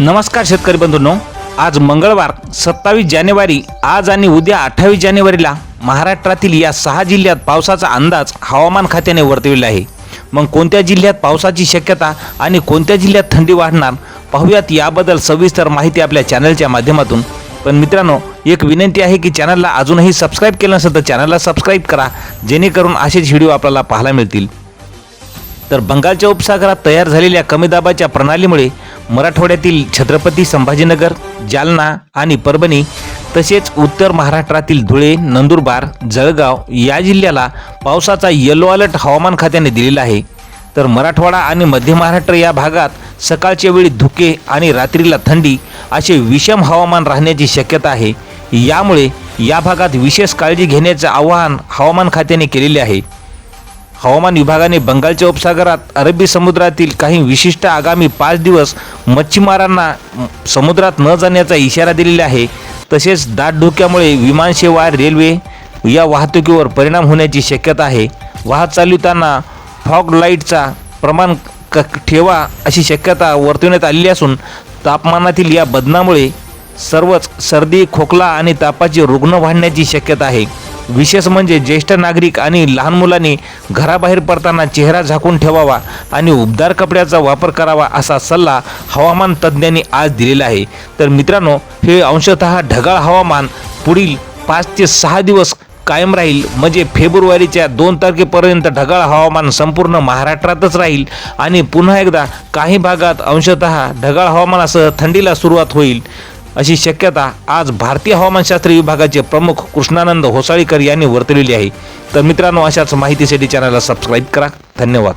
नमस्कार शेतकरी बंधूंनो. आज मंगळवार सत्तावीस जानेवारी आज आणि उद्या अठ्ठावीस जानेवारीला महाराष्ट्रातील या सहा जिल्ह्यात पावसाचा अंदाज हवामान खात्याने वर्तविला आहे. मग कोणत्या जिल्ह्यात पावसाची शक्यता आणि कोणत्या जिल्ह्यात थंडी वाढणार पाहूयात याबद्दल सविस्तर माहिती आपल्या चॅनलच्या माध्यमातून. पण मित्रांनो एक विनंती आहे की चॅनलला अजूनही सबस्क्राईब केलं नसेल तर चॅनलला सबस्क्राईब करा जेणेकरून असेच व्हिडिओ आपल्याला पाहायला मिळतील. तर बंगालच्या उपसागरात तयार झालेल्या कमी दाबाच्या प्रणालीमुळे मराठवाड्यातील छत्रपती संभाजीनगर जालना आणि परभणी तसेच उत्तर महाराष्ट्रातील धुळे नंदुरबार जळगाव या जिल्ह्याला पावसाचा येलो अलर्ट हवामान खात्याने दिलेला आहे. तर मराठवाडा आणि मध्य महाराष्ट्र या भागात सकाळच्या वेळी धुके आणि रात्रीला थंडी असे विषम हवामान राहण्याची शक्यता आहे. यामुळे या भागात विशेष काळजी घेण्याचे आवाहन हवामान खात्याने केलेले आहे. हवामान विभागाने बंगालच्या उपसागरात अरबी समुद्रातील काही विशिष्ट आगामी पाच दिवस मच्छीमारांना समुद्रात न जाण्याचा इशारा दिलेला आहे. तसेच दाट धोक्यामुळे विमानसेवा रेल्वे या वाहतुकीवर परिणाम होण्याची शक्यता आहे. वाहत चालवताना फॉग लाईटचा प्रमाण क ठेवा अशी शक्यता वर्तवण्यात आलेली असून तापमानातील या बदलामुळे सर्वच सर्दी खोकला आणि तापाचे रुग्ण वाढण्याची शक्यता आहे. विशेष म्हणजे ज्येष्ठ नागरिक आणि लहान मुलांनी घराबाहेर पडताना चेहरा झाकून ठेवावा आणि उबदार कपड्याचा वापर करावा असा सल्ला हवामान तज्ज्ञांनी आज दिलेला आहे. तर मित्रांनो हे अंशतः ढगाळ हवामान पुढील पाच ते सहा दिवस कायम राहील. म्हणजे फेब्रुवारीच्या दोन तारखेपर्यंत ढगाळ हवामान संपूर्ण महाराष्ट्रातच राहील आणि पुन्हा एकदा काही भागात अंशतः ढगाळ हवामानासह थंडीला सुरुवात होईल. अशी शक्यता आज भारतीय हवामानशास्त्र विभागाचे प्रमुख कृष्णानंद होसाळीकर यांनी वर्तवलेली आहे. तर मित्रांनो अशाच माहितीसाठी चॅनलला सबस्क्राईब करा. धन्यवाद.